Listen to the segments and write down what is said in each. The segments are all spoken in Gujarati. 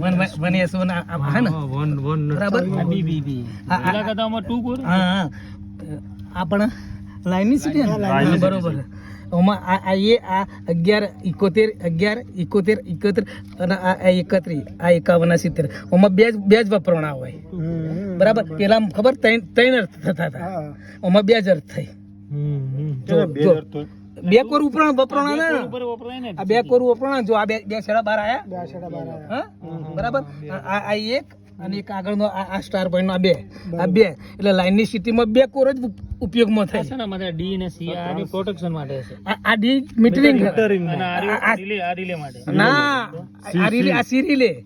વન વન એસ વન હે ને વન વન બરાબર બી બી બી પેલા કરતા આમાં ટુ કોર હા હા. આ પણ લાઈનની સીટ ને? બરોબર. ઓમાં આ આ એ આ અગિયાર ઇકોતેર અગિયાર ઇકોતેર ઇકોતેર અને આ આ એકત્રીસ આ એકાવન સિત્તેર. ઓમાં બે જ બે જ વપરાણા હોય. બરાબર? પેલા ખબર? ત્રણ ત્રણ અર્થ થતા હતા. ઓમાં બે જ અર્થ થઈ. જો જો બે કોર ઉપરાણ વપરાણા ના. ઉપર વપરાય ને. આ બે કોર વપરાણા જો આ બે બે છેડા બાર આયા. બે છેડા બાર આયા. હા? બરાબર? આ આ એક અને એક આગળનો આ આ સ્ટાર પોઈન્ટ આ બે. આ બે. એટલે લાઈનની સિટીમાં બે કોર જ ઉપયોગમાં થાય. છે ને મારે ડી ને સી આ પ્રોટેક્શન માટે છે. આ આ ડી મીટરિંગ અને આ રિલે આ રિલે માટે. ના આ રીલે આ સી રીલે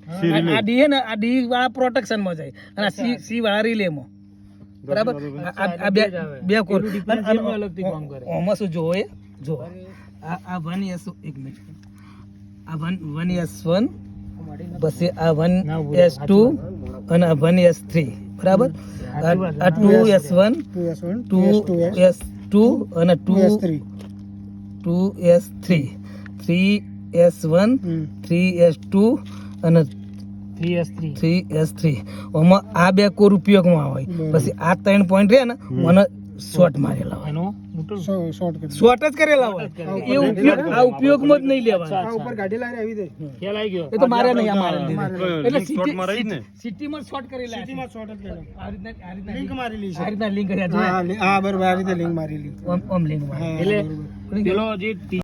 આ- ડી ને આ ડી વાળા પ્રોટેક્શનમાં જાય. અને આ સી સી વાળા રીલે માં. બરાબર આ- બે બે કોર. અલગથી કામ કરે. આમાં શું જોવો? એ જો આ આ વન એસ એક મિનિટ. આ વન વન એસ વન પછી આ વન એસ ટુ અને આ વન એસ થ્રી. બરાબર? આ આ two S one two S two અને two two S three. Three. S one three S two અને three S three. Three S three. આમાં આ બે કોર ઉપયોગમાં હોય. પછી આ ત્રણ પોઈન્ટ રહે ને મને શોર્ટ મારેલા હોય. એનો શોર્ટ જ કરેલા હોય. એ ઉપયોગ આ ઉપયોગમાં જ નહીં લેવાના. ખ્યાલ આવી ગયો. એ તો મારે નહીં આ મારે. એટલે સિટી સિટીમાં શોર્ટ કરેલા સિટીમાં શોર્ટ જ આ રીતના આ રીતના લિંક મારેલી છે. આ રીતના લિંક કર્યા જોયા હા બરાબર આ રીતે લિંક મારેલી. ઓમ ઓમ લિંક મારેલી. એટલે પેલો જે